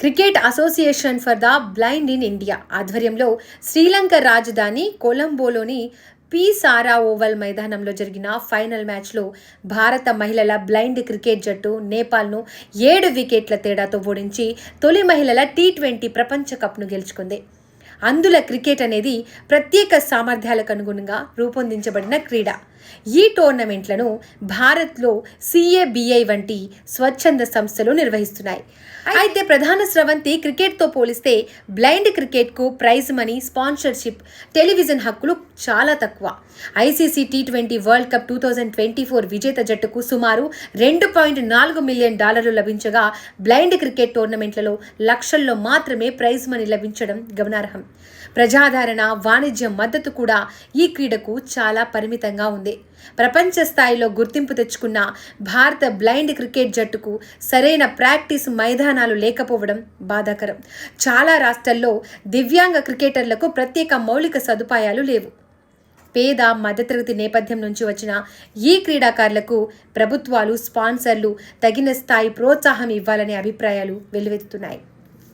Cricket association for the blind in India ఆధ్వర్యంలో శ్రీలంక రాజధాని కొలంబోలోని P సారా oval మైదానంలో జరిగిన ఫైనల్ మ్యాచ్లో భారత మహిళల బ్లైండ్ క్రికెట్ జట్టు నేపాల్ను ఏడు వికెట్ల తేడాతో ఓడించి తొలి మహిళల టీ ట్వంటీ ప్రపంచ కప్ను గెలుచుకుంది. అందుల క్రికెట్ అనేది ప్రత్యేక సామర్థ్యాలకు అనుగుణంగా రూపొందించబడిన క్రీడ. ఈ టోర్నమెంట్లను భారత్లో సిఏబిఐ వంటి స్వచ్ఛంద సంస్థలు నిర్వహిస్తున్నాయి. అయితే ప్రధాన స్రవంతి క్రికెట్తో పోలిస్తే బ్లైండ్ క్రికెట్కు ప్రైజ్ మనీ స్పాన్సర్షిప్ టెలివిజన్ హక్కులు చాలా తక్కువ. ICC T twenty world cup two thousand twenty four విజేత జట్టుకు సుమారు రెండు పాయింట్ నాలుగు మిలియన్ డాలర్లు లభించగా బ్లైండ్ క్రికెట్ టోర్నమెంట్లలో లక్షల్లో మాత్రమే ప్రైజ్ మనీ లభించడం గమనార్హం. ప్రజాదరణ వాణిజ్య మద్దతు కూడా ఈ క్రీడకు చాలా పరిమితంగా ఉంది. ప్రపంచ స్థాయిలో గుర్తింపు తెచ్చుకున్న భారత బ్లైండ్ క్రికెట్ జట్టుకు సరైన ప్రాక్టీస్ మైదానాలు లేకపోవడం బాధాకరం. చాలా రాష్ట్రాల్లో దివ్యాంగ క్రికెటర్లకు ప్రత్యేక మౌలిక సదుపాయాలు లేవు. పేద మధ్యతరగతి నేపథ్యం నుంచి వచ్చిన ఈ క్రీడాకారులకు ప్రభుత్వాలు స్పాన్సర్లు తగిన స్థాయి ప్రోత్సాహం ఇవ్వాలనే అభిప్రాయాలు వెల్లువెత్తుతున్నాయి.